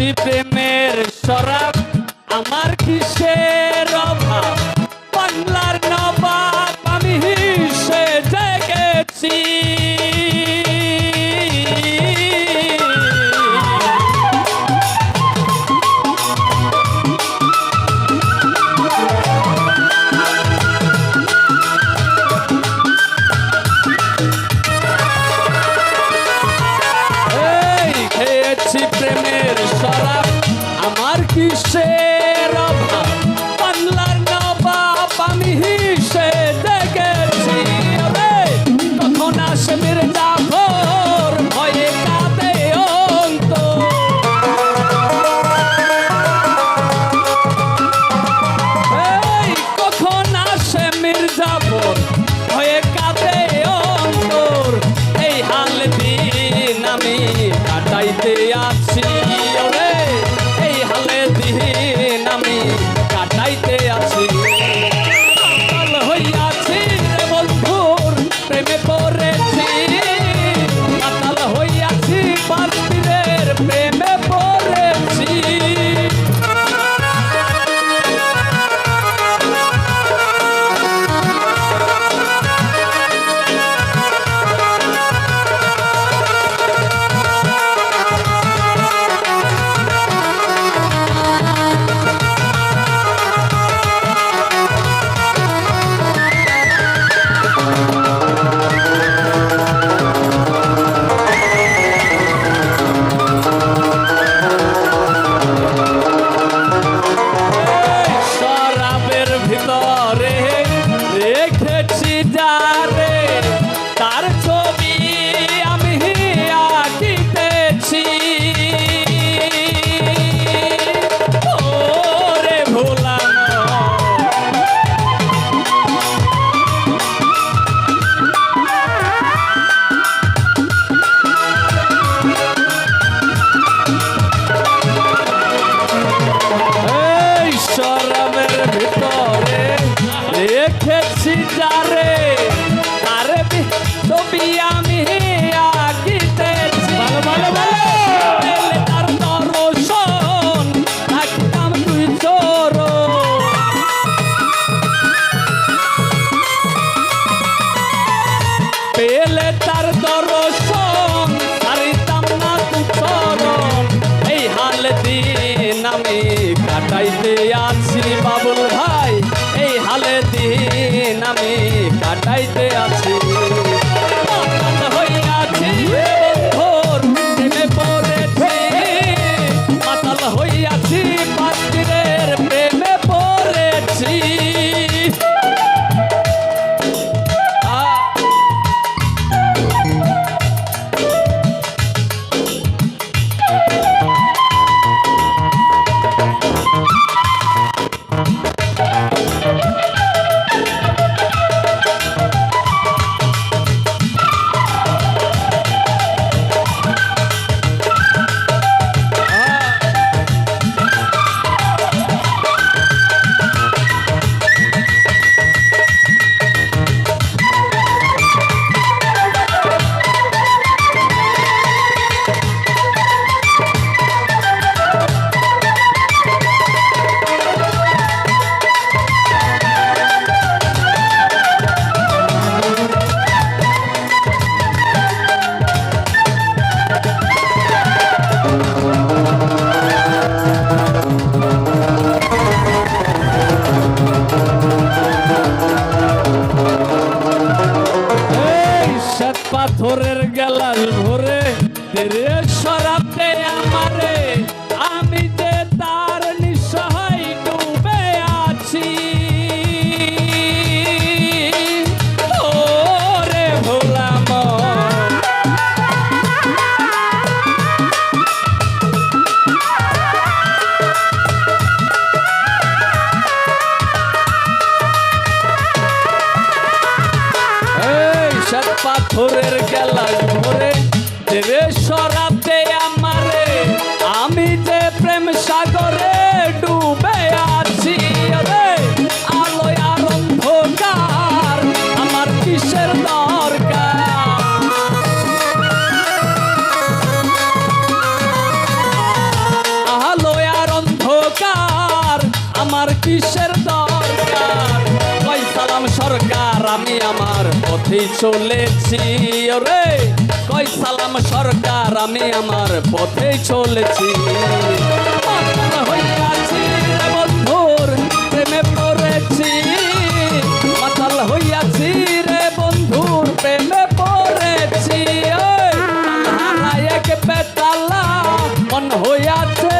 খেয়েছি প্রেমের শরাব আমার কিসের অভাব? বাংলার নবাব আমি সে জেগেছি আমার যারে আরে ছবি আমি আঁকিতেছি পেলে তার দর্শন থাকতাম তুই চোরো। পেলে তার দর্শন হারিতাম না তু এই হাল দিন আমি কাটাইতে আছি বাবুল ভাই এই হালে দিন পাথরের গেলাস ভরে সরাতে আমারে। আমি যে তার নিঃসহায় ডুবে আছি। পাথরের কিসের দরকার? কই সালাম সরকার, আমি আমার পথে চলেছি। ওরে কই সালাম সরকার, আমি আমার পথে চলেছি। হইয়াছি রে বন্ধুর, প্রেমে পড়েছি। মাতাল হইয়াছি রে বন্ধুর, প্রেমে পড়েছি। এক বেতালা মন হইয়াছে